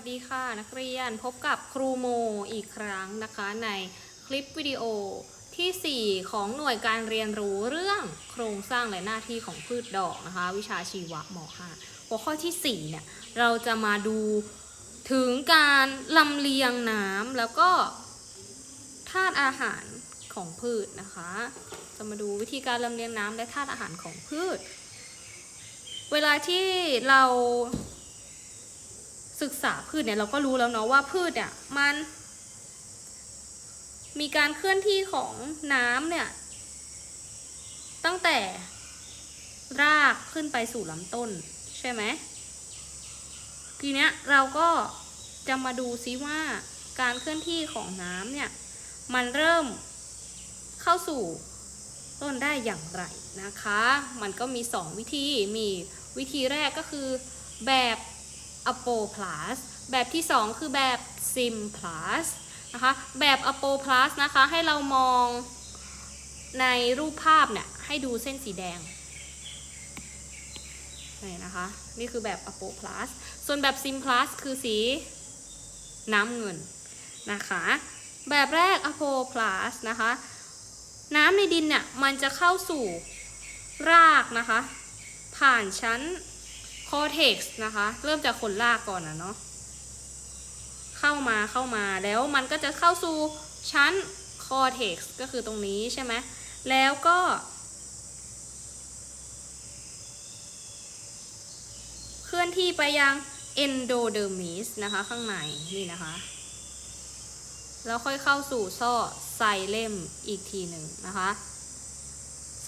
วัสดีค่ะ นักเรียนพบกับครูโมอีกครั้งนะคะ ในคลิปวิดีโอทีสี่ 4 ของหน่วยการเรียนรู้เรื่องโครงสร้างและหน้าที่ของพืชดอกนะคะ วิชาชีวะม .5 หัวข้อทีสี่ 4 เนี่ย เราจะมาดูถึงการลำเลียงน้ำแล้วก็ธาตุอาหารของพืชนะคะ จะมาดูวิธีการลำเลียงน้ำและธาตุอาหารของพืช เวลาที่เรา ศึกษาพืชเนี่ยเราก็รู้แล้วเนาะว่าพืชเนี่ยมัน มีการเคลื่อนที่ของน้ำเนี่ย ตั้งแต่รากขึ้นไปสู่ลำต้น ใช่ไหมทีเนี้ยเราก็จะมาดูซิว่าการเคลื่อนที่ของน้ำเนี่ย มันเริ่มเข้าสู่ต้นได้อย่างไรนะคะ มันก็มี 2 วิธี มีวิธีแรกก็คือแบบ อโป plus แบบที่ 2 คือแบบ sim plus นะคะแบบอโป plus นะคะให้เรามองในรูปภาพเนี่ยให้ดูเส้นสีแดงนี่นะคะ นี่คือแบบอโป plus ส่วนแบบ sim plus คือสีน้ำเงินนะคะ แบบแรกอโป plus นะคะน้ำในดินเนี่ยมันจะเข้าสู่รากนะคะ ผ่านชั้น คอเท็กซ์นะคะ เริ่มจากขนรากก่อนนะเนาะเข้ามาเข้ามาแล้วมันก็จะเข้าสู่ชั้นคอเท็กซ์ก็คือตรงนี้ใช่ไหมแล้วก็เคลื่อนที่ไปยังเอนโดเดอร์มิสนะคะ ข้างในนี่นะคะ แล้วค่อยเข้าสู่ซ่อไซเลมอีกทีหนึ่งนะคะ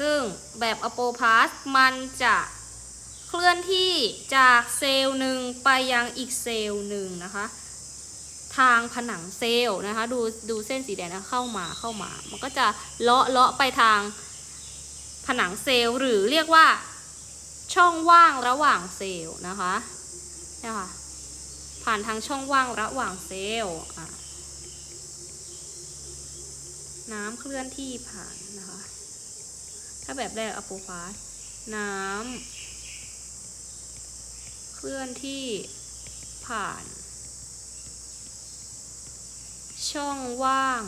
ซึ่งแบบอโปพาสมันจะ เคลื่อนที่จากเซลล์หนึ่งไปยังอีกเซลล์หนึ่งนะคะ ทางผนังเซลล์นะคะ ดูดูเส้นสีแดงนะเข้ามาเข้ามา มันก็จะเลาะเลาะไปทางผนังเซลล์หรือเรียกว่าช่องว่างระหว่างเซลล์นะคะเนี่ยค่ะผ่านทางช่องว่างระหว่างเซลล์อะน้ำเคลื่อนที่ผ่านนะคะ ถ้าแบบแรกอะโปฟาสน้ำ เคลื่อนที่ผ่าน ช่องว่าง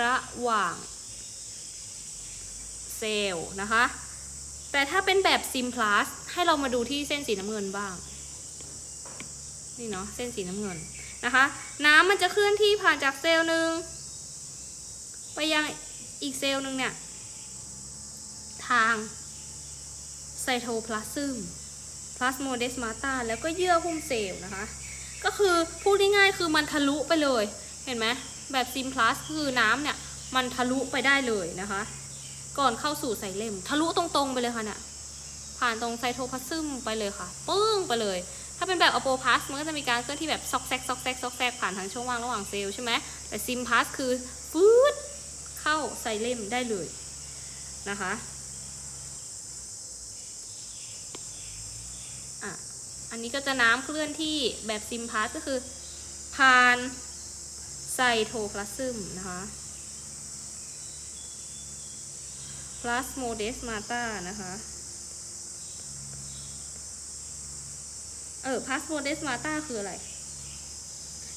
ระหว่าง เซลล์นะคะ แต่ถ้าเป็นแบบซิมพลัสให้เรามาดูที่เส้นสีน้ำเงินบ้าง นี่เนาะเส้นสีน้ำเงินนะคะ น้ำมันจะเคลื่อนที่ผ่านจากเซลล์หนึ่งไปยังอีกเซลล์หนึ่งเนี่ย ทางไซโทพลาซึม พลาสโมเดสมาตาแล้วก็เยื่อหุ้มเซลล์นะคะ ก็คือพูดง่ายๆคือมันทะลุไปเลย เห็นไหมแบบซิมพลัสคือน้ำเนี่ยมันทะลุไปได้เลยนะคะ ก่อนเข้าสู่ไซเลมทะลุตรงๆไปเลยค่ะเนี่ยผ่านตรงไซโทพลาซึมไปเลยค่ะปึ้งไปเลย ถ้าเป็นแบบอโปพาสมันก็จะมีการเคลื่อนที่แบบซอกแซกซอกแซกซอกแซกผ่านทางช่องว่างระหว่างเซลล์ใช่ไหมแต่ซิมพาสคือฟืดเข้าไซเลมได้เลยนะคะ อันนี้ก็จะน้ำเคลื่อนที่แบบซิมพาสก็คือผ่านไซโทพลาซึมนะคะพลาสโมเดสมาตานะคะเออพลาสโมเดสมาตาคืออะไร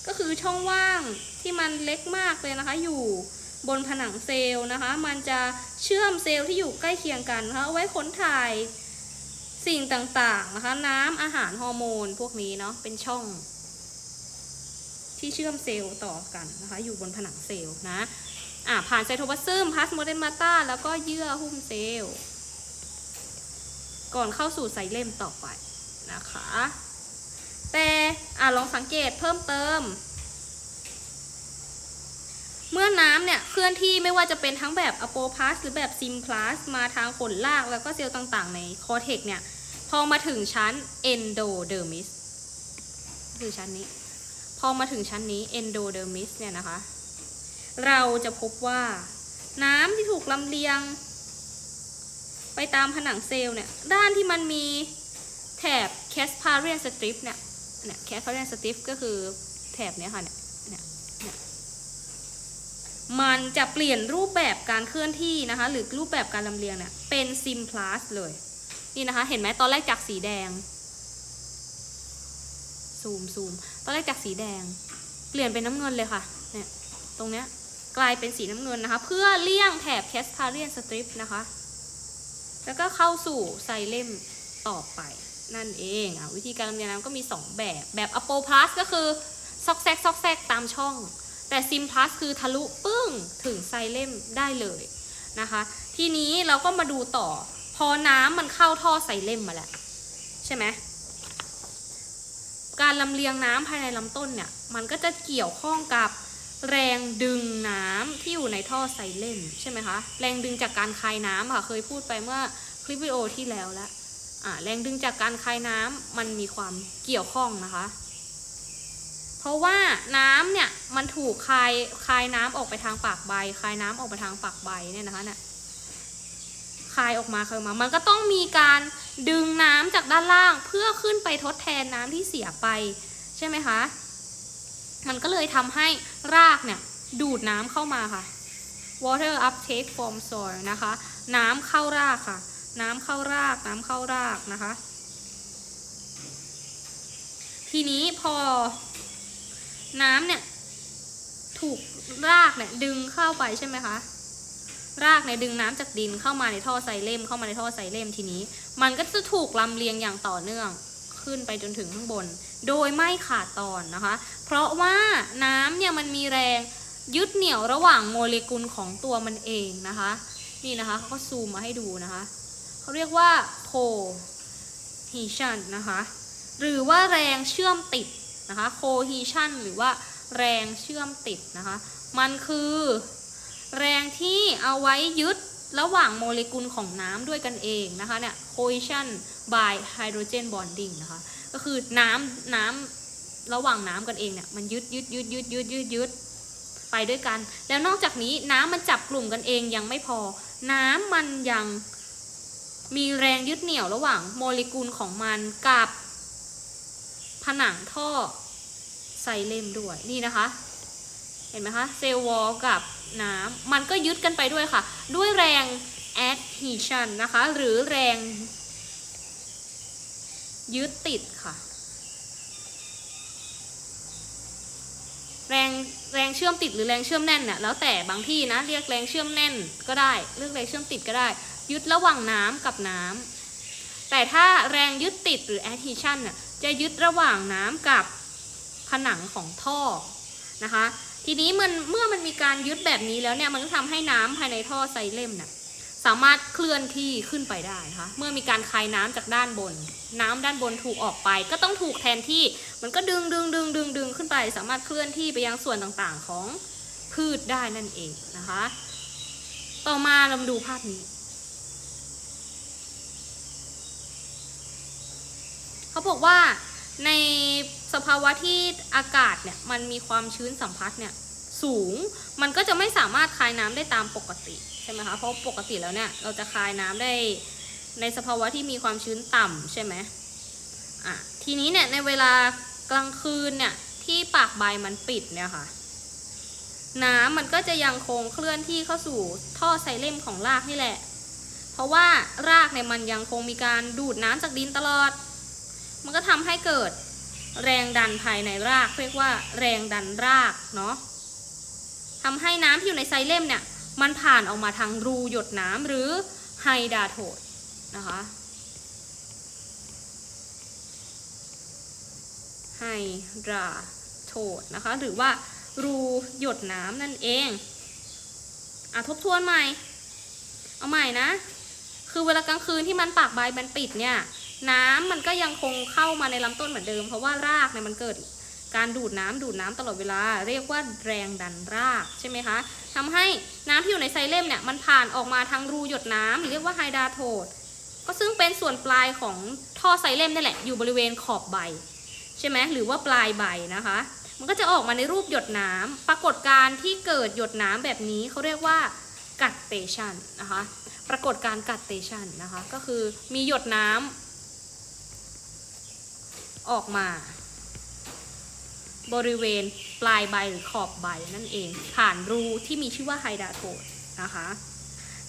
ก็คือช่องว่างที่มันเล็กมากเลยนะคะ อยู่บนผนังเซลล์นะคะ มันจะเชื่อมเซลล์ที่อยู่ใกล้เคียงกันนะคะเอาไว้ขนถ่าย สิ่งต่างๆนะคะ น้ำอาหารฮอร์โมนพวกนี้เนาะเป็นช่อง ที่เชื่อมเซลล์ต่อกันนะคะ อยู่บนผนังเซลล์นะอะผ่านไซโทพลาซึมพลาสโมเดนมาตาแล้วก็เยื่อหุ้มเซลล์ ก่อนเข้าสู่ไซเลมต่อไปนะคะ แต่อะลองสังเกตเพิ่มเติม เมื่อน้ำเนี่ยเคลื่อนที่ไม่ว่าจะเป็นทั้งแบบอโปพาสหรือแบบซิมพลัสมาทางขนรากแล้วก็เซลล์ต่างๆ ในคอเทกเนี่ย พอมาถึงชั้นเอนโดเดอร์มิสคือชั้นนี้ พอมาถึงชั้นนี้เอนโดเดอร์มิสเนี่ยนะคะ เราจะพบว่าน้ำที่ถูกลำเลียง ไปตามผนังเซลล์เนี่ย ด้านที่มันมีแถบแคสพาเรียนสตริปเนี่ยเนี่ยแคสพาเรียนสตริปก็คือแถบเนี้ยค่ะเนี่ยเนี่ยเนี่ย มันจะเปลี่ยนรูปแบบการเคลื่อนที่นะคะ หรือรูปแบบการลำเลียงเนี่ยเป็นซิมพลัสเลย นี่นะคะ เห็นไหมตอนแรกจากสีแดง ซูมซูมตอนแรกจากสีแดง เปลี่ยนเป็นน้ำเงินเลยค่ะ เนี่ย ตรงเนี้ยกลายเป็นสีน้ำเงินนะคะ เพื่อเลี่ยงแถบแคสพาเรียนสตริปนะคะ แล้วก็เข้าสู่ไซเลมต่อไปนั่นเองอะวิธีการลำเลียงน้ำก็มี 2 แบบ แบบอโปพลัสก็คือ ซอกแซกซอกแซกตามช่อง แต่ซิมพลัสคือทะลุปึ้งถึงไซเล่มได้เลยนะคะ ทีนี้เราก็มาดูต่อ พอน้ำมันเข้าท่อไซเล่มมาแล้วใช่ไหมการลำเลียงน้ำภายในลำต้นเนี่ย มันก็จะเกี่ยวข้องกับแรงดึงน้ำที่อยู่ในท่อไซเลมใช่ไหมคะ แรงดึงจากการคายน้ำค่ะ เคยพูดไปเมื่อคลิปวิดีโอที่แล้วแล้วแรงดึงจากการคายน้ำมันมีความเกี่ยวข้องนะคะ เพราะว่าน้ำเนี่ย มันถูกคายคายน้ำออกไปทางปากใบ คายน้ำออกไปทางปากใบเนี่ยนะคะเนี่ยคายออกมาคายออกมา มันก็ต้องมีการดึงน้ำจากด้านล่างเพื่อขึ้นไปทดแทนน้ำที่เสียไปใช่ไหมคะ มันก็เลยทำให้รากเนี่ยดูดน้ำเข้ามาค่ะ water uptake from soil นะคะ น้ำเข้ารากค่ะ น้ำเข้าราก น้ำเข้ารากนะคะ ทีนี้พอน้ำเนี่ย ถูกรากเนี่ยดึงเข้าไปใช่ไหมคะรากเนี่ยดึงน้ำจากดินเข้ามาในท่อไซเลมเข้ามาในท่อไซเลมทีนี้ มันก็จะถูกลำเลียงอย่างต่อเนื่องขึ้นไปจนถึงข้างบน โดยไม่ขาดตอนนะคะ เพราะว่าน้ำเนี่ยมันมีแรงยึดเหนี่ยวระหว่างโมเลกุลของตัวมันเองนะคะ นี่นะคะเขาก็ซูมมาให้ดูนะคะเขาเรียกว่า cohesion นะคะ หรือว่าแรงเชื่อมติดนะคะ cohesion หรือว่า แรงเชื่อมติดนะคะ มันคือแรงที่เอาไว้ยึดระหว่างโมเลกุลของน้ำด้วยกันเองนะคะเนี่ย cohesion by hydrogen bonding นะคะ ก็คือน้ำน้ำระหว่างน้ำกันเองเนี่ยมันยึดยึดยึดยึดยึดยึดยึดไปด้วยกัน แล้วนอกจากนี้น้ำมันจับกลุ่มกันเองยังไม่พอ น้ำมันยังมีแรงยึดเหนี่ยวระหว่างโมเลกุลของมันกับผนังท่อ ไซเล่มด้วยนี่นะคะ เห็นไหมคะเซลล์วอลกับน้ำมันก็ยึดกันไปด้วยค่ะ ด้วยแรง adhesion นะคะ หรือแรงยึดติดค่ะ แรงแรงเชื่อมติดหรือแรงเชื่อมแน่นเนี่ยแล้วแต่บางที่นะเรียกแรงเชื่อมแน่นก็ได้เรียกแรงเชื่อมติดก็ได้ ยึดระหว่างน้ำกับน้ำแต่ถ้าแรงยึดติดหรือ adhesion เนี่ยจะยึดระหว่างน้ำกับ ผนังของท่อนะคะ ทีนี้มันเมื่อมันมีการยึดแบบนี้แล้วเนี่ยมันก็ทำให้น้ำภายในท่อไซเลมเนี่ยสามารถเคลื่อนที่ขึ้นไปได้นะคะเมื่อมีการคายน้ำจากด้านบน น้ำด้านบนถูกออกไป ก็ต้องถูกแทนที่มันก็ดึงดึงดึงดึงดึงขึ้นไป สามารถเคลื่อนที่ไปยังส่วนต่างๆของพืชได้นั่นเองนะคะ ต่อมาเรามาดูภาพนี้เขาบอกว่า ในสภาวะที่อากาศเนี่ยมันมีความชื้นสัมผัสเนี่ยสูงมันก็จะไม่สามารถคายน้ำได้ตามปกติใช่ไหมคะเพราะปกติแล้วเนี่ยเราจะคายน้ำได้ในสภาวะที่มีความชื้นต่ำใช่ไหมอะทีนี้เนี่ยในเวลากลางคืนเนี่ยที่ปากใบมันปิดเนี่ยค่ะ น้ำมันก็จะยังคงเคลื่อนที่เข้าสู่ท่อไซเลมของรากนี่แหละ เพราะว่ารากเนี่ยมันยังคงมีการดูดน้ำจากดินตลอด มันก็ทำให้เกิดแรงดันภายในราก เรียกว่าแรงดันรากเนาะทำให้น้ำที่อยู่ในไซเลมเนี่ยมันผ่านออกมาทางรูหยดน้ำหรือไฮดราโทดนะคะไฮดราโทดนะคะหรือว่ารูหยดน้ำนั่นเองอะทบทวนใหม่ เอาใหม่นะ คือเวลากลางคืนที่มันปากใบมันปิดเนี่ย น้ำมันก็ยังคงเข้ามาในลำต้นเหมือนเดิม เพราะว่ารากเนี่ยมันเกิดการดูดน้ำดูดน้ำตลอดเวลา เรียกว่าแรงดันรากใช่ไหมคะทำให้น้ำที่อยู่ในไซเลมเนี่ยมันผ่านออกมาทางรูหยดน้ำหรือเรียกว่าไฮดราโทดก็ซึ่งเป็นส่วนปลายของท่อไซเลมนี่แหละอยู่บริเวณขอบใบใช่ไหมหรือว่าปลายใบนะคะ มันก็จะออกมาในรูปหยดน้ำปรากฏการที่เกิดหยดน้ำแบบนี้เขาเรียกว่ากัดเตชันนะคะ ปรากฏการณ์กัดเตชันนะคะ ก็คือมีหยดน้ำ ออกมา บริเวณปลายใบหรือขอบใบนั่นเอง ผ่านรูที่มีชื่อว่าไฮดราโทดนะคะ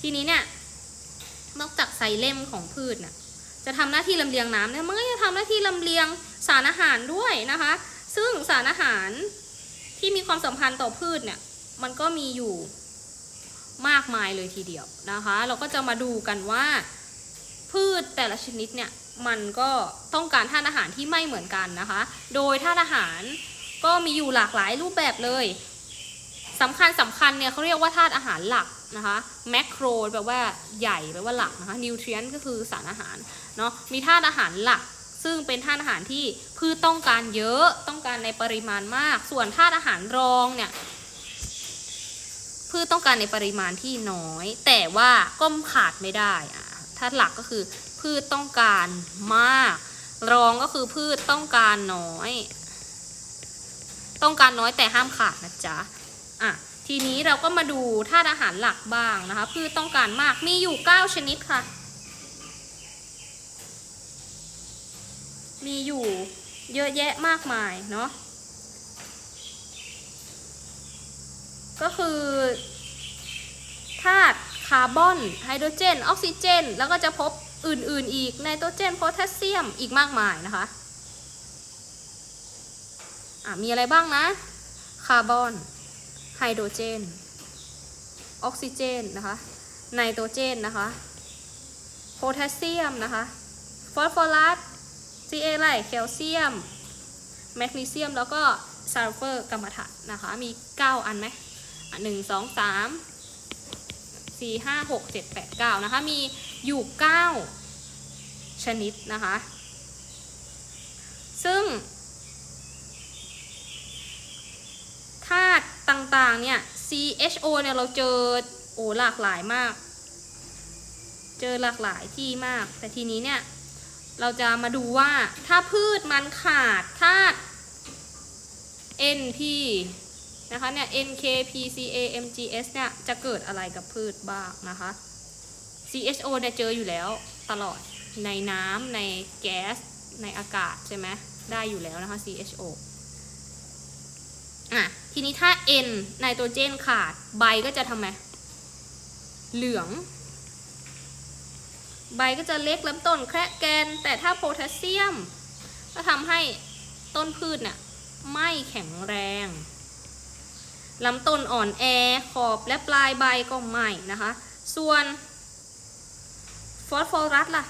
ทีนี้เนี่ยนอกจากไซเลมของพืชน่ะจะทำหน้าที่ลำเลียงน้ำเนี่ยมันก็จะทำหน้าที่ลำเลียงสารอาหารด้วยนะคะ ซึ่งสารอาหารที่มีความสัมพันธ์ต่อพืชเนี่ยมันก็มีอยู่มากมายเลยทีเดียวนะคะ เราก็จะมาดูกันว่าพืชแต่ละชนิดเนี่ย มันก็ต้องการธาตุอาหารที่ไม่เหมือนกันนะคะ โดยธาตุอาหารก็มีอยู่หลากหลายรูปแบบเลยสำคัญสำคัญเนี่ยเขาเรียกว่าธาตุอาหารหลักนะคะแมคโครแปลว่าใหญ่แปลว่าหลักนะคะนิวเทรียนก็คือสารอาหารเนาะมีธาตุอาหารหลัก ซึ่งเป็นธาตุอาหารที่พืชต้องการเยอะต้องการในปริมาณมาก ส่วนธาตุอาหารรองเนี่ยพืชต้องการในปริมาณที่น้อย แต่ว่าก็ขาดไม่ได้อะธาตุหลักก็คือ พืชต้องการมาก รองก็คือพืชต้องการน้อย ต้องการน้อยแต่ห้ามขาดนะจ๊ะอะทีนี้เราก็มาดูธาตุอาหารหลักบ้างนะคะ พืชต้องการมากมีอยู่ 9 ชนิดค่ะ มีอยู่เยอะแยะมากมายเนาะก็คือธาตุคาร์บอนไฮโดรเจน ออกซิเจน แล้วก็จะพบ อื่นๆอีกไนโตรเจนโพแทสเซียมอีกมากมายนะคะะมีอะไรบ้างนะ คาร์บอน ไฮโดรเจน ออกซิเจนนะคะไนโตรเจนนะคะโพแทสเซียมนะคะฟอสฟอรัส Ca อไรแคลเซียม แมกนีเซียม แล้วก็ซัลเฟอร์กรรมฐานนะคะ มี 9 อันไหมหนึ่งสองสาม สี่ห้าหกเจ็ดแปดเก้านะคะ มีอยู่ 9 ชนิดนะคะ ซึ่งธาตุต่างๆ เนี่ย CHO เนี่ย เราเจอ โอ้หลากหลายมาก เจอหลากหลายที่มาก แต่ทีนี้เนี่ย เราจะมาดูว่าถ้าพืชมันขาดธาตุ NP นะคะเนี่ย NK PCA MGS เนี่ยจะเกิดอะไรกับพืชบ้างนะคะ CHO เนี่ยเจออยู่แล้วตลอดในน้ำในแก๊สในอากาศใช่ไหมได้อยู่แล้วนะคะ CHO อะทีนี้ถ้า N ไนโตรเจนขาดใบก็จะทำไมเหลือง ใบก็จะเล็กลำต้นแคระแกน แต่ถ้าโพแทสเซียม ก็ทำให้ต้นพืชเนี่ยไม่แข็งแรง ลำต้นอ่อนแอขอบและปลายใบก็ไม่นะคะ ส่วนฟอสฟอรัสล่ะ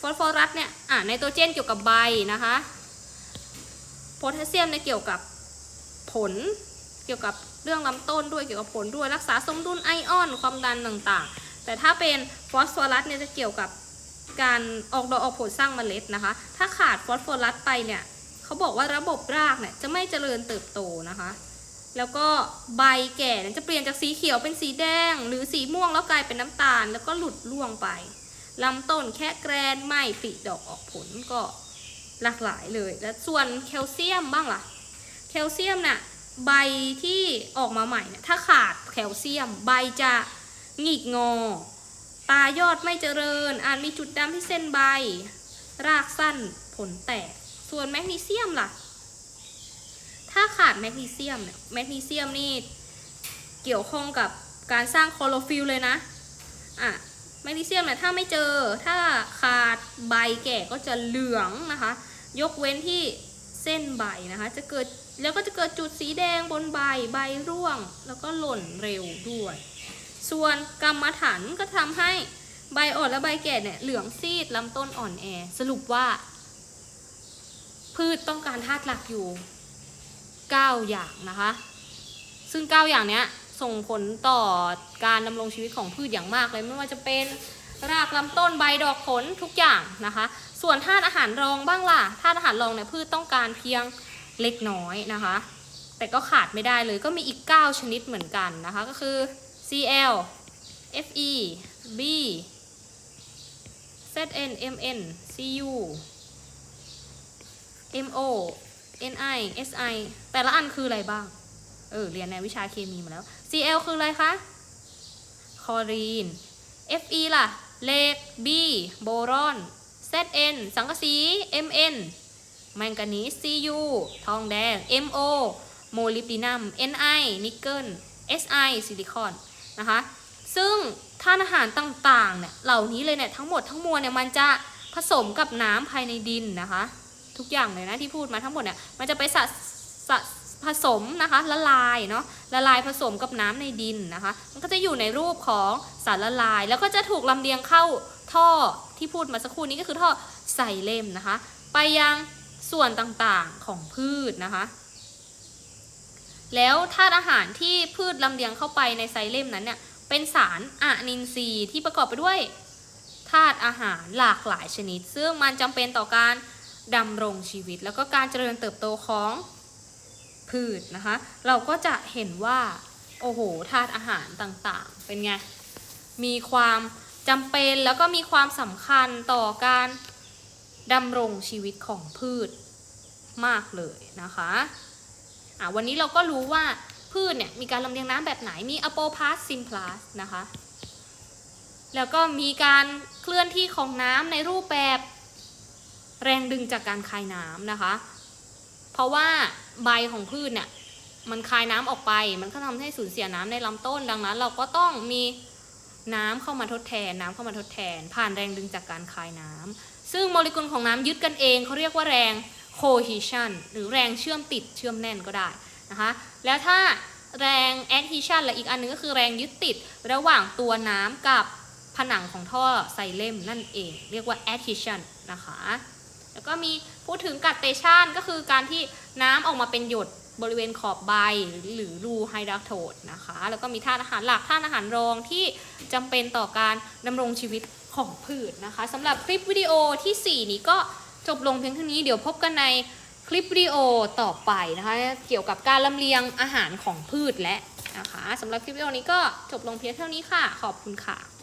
ฟอสฟอรัสเนี่ยอะไนโตรเจนเกี่ยวกับใบนะคะโพแทสเซียมเนี่ยเกี่ยวกับผลเกี่ยวกับเรื่องลำต้นด้วยเกี่ยวกับผลด้วยรักษาสมดุลไอออนความดันต่างๆ แต่ถ้าเป็นฟอสฟอรัสเนี่ยจะเกี่ยวกับการออกดอกออกผลสร้างเมล็ดนะคะ ถ้าขาดฟอสฟอรัสไปเนี่ยเขาบอกว่าระบบรากเนี่ยจะไม่เจริญเติบโตนะคะ แล้วก็ใบแก่จะเปลี่ยนจากสีเขียวเป็นสีแดง หรือสีม่วงแล้วกลายเป็นน้ำตาล แล้วก็หลุดร่วงไปลำต้นแค่แกรนไม่ปิดอกออกผลก็หลากหลายเลย แล้วส่วนแคลเซียมบ้างล่ะ แคลเซียมน่ะใบที่ออกมาใหม่เนี่ยถ้าขาดแคลเซียม ใบจะหงิกงอ ตายอดไม่เจริญ อาจมีจุดดำที่เส้นใบ รากสั้นผลแตก ส่วนแมกนีเซียมล่ะ ถ้าขาดแมกนีเซียมเนี่ยแมกนีเซียมนี่เกี่ยวข้องกับการสร้างคลอโรฟิลเลยนะอะแมกนีเซียมเนี่ยถ้าไม่เจอถ้าขาดใบแก่ก็จะเหลืองนะคะ ยกเว้นที่เส้นใบนะคะจะเกิดแล้วก็จะเกิดจุดสีแดงบนใบใบร่วง แล้วก็หล่นเร็วด้วย ส่วนกรรมฐานก็ทำให้ใบอ่อนและใบแก่เนี่ยเหลืองซีดลำต้นอ่อนแอ สรุปว่า พืชต้องการธาตุหลักอยู่ 9 อย่างนะคะ ซึ่ง 9 อย่างเนี้ยส่งผลต่อการดำรงชีวิตของพืชอย่างมากเลยไม่ว่าจะเป็นรากลำต้นใบดอกผลทุกอย่างนะคะ ส่วนธาตุอาหารรองบ้างล่ะธาตุอาหารรองเนี่ยพืชต้องการเพียงเล็กน้อยนะคะ แต่ก็ขาดไม่ได้เลยก็มีอีก 9 ชนิดเหมือนกันนะคะ ก็คือ Cl Fe B Zn Mn Cu Mo Ni Si แต่ละอันคืออะไรบ้าง เออ เรียนในวิชาเคมีมาแล้ว Cl คืออะไรคะคลอรีน Fe ล่ะเหล็ก B โบรอน Zn สังกะสี Mn แมงกานีส Cu ทองแดง Mo โมลิบดินัม Ni นิกเกิล Si ซิลิคอน นะคะ ซึ่งธาตุอาหารต่าง ๆ เนี่ย เหล่านี้เลยเนี่ย ทั้งหมดทั้งมวลเนี่ย มันจะผสมกับน้ำภายในดินนะคะ ทุกอย่างเลยนะที่พูดมาทั้งหมดเนี่ยมันจะไปสะสะผสมนะคะละลายเนาะละลายผสมกับน้ำในดินนะคะ มันก็จะอยู่ในรูปของสารละลาย แล้วก็จะถูกลำเลียงเข้าท่อที่พูดมาสักครู่นี้ก็คือท่อไซเลมนะคะ ไปยังส่วนต่างๆของพืชนะคะ แล้วธาตุอาหารที่พืชลำเลียงเข้าไปในไซเลมนั้นเนี่ยเป็นสารอะนินทรีย์ที่ประกอบไปด้วยธาตุอาหารหลากหลายชนิด ซึ่งมันจำเป็นต่อการ ดำรงชีวิต แล้วก็การเจริญเติบโตของพืชนะคะ เราก็จะเห็นว่า โอ้โหธาตุอาหารต่างๆ เป็นไง มีความจำเป็นแล้วก็มีความสำคัญต่อการดำรงชีวิตของพืชมากเลยนะคะอะวันนี้เราก็รู้ว่าพืชเนี่ยมีการลำเลียงน้ำแบบไหน มีอโปพาสซิมพลัสนะคะ แล้วก็มีการเคลื่อนที่ของน้ำในรูปแบบ แรงดึงจากการคายน้ำนะคะ เพราะว่าใบของพืชเนี่ยมันคายน้ำออกไป มันก็ทำให้สูญเสียน้ำในลำต้น ดังนั้น เราก็ต้องมีน้ำเข้ามาทดแทน น้ำเข้ามาทดแทน ผ่านแรงดึงจากการคายน้ำซึ่งโมเลกุลของน้ำยึดกันเองเขาเรียกว่าแรง cohesion หรือแรงเชื่อมติดเชื่อมแน่นก็ได้นะคะ แล้วถ้าแรง adhesion และอีกอันนึงก็คือแรงยึดติดระหว่างตัวน้ำกับผนังของท่อไซเลมนั่นเอง เรียกว่า adhesion นะคะ แล้วก็มีพูดถึงกัดเตชันก็คือการที่น้ำออกมาเป็นหยดบริเวณขอบใบหรือรูไฮดรโทดนะคะ แล้วก็มีธาตุอาหารหลักธาตุอาหารรองที่จำเป็นต่อการดำรงชีวิตของพืชนะคะสำหรับคลิปวิดีโอทีสี่ 4 นี้ก็จบลงเพียงเท่านี้เดี๋ยวพบกันในคลิปวิดีโอต่อไปนะคะ เกี่ยวกับการลำเลียงอาหารของพืชและนะคะสำหรับคลิปวิดีโอนี้ก็จบลงเพียงเท่านี้ค่ะ ขอบคุณค่ะ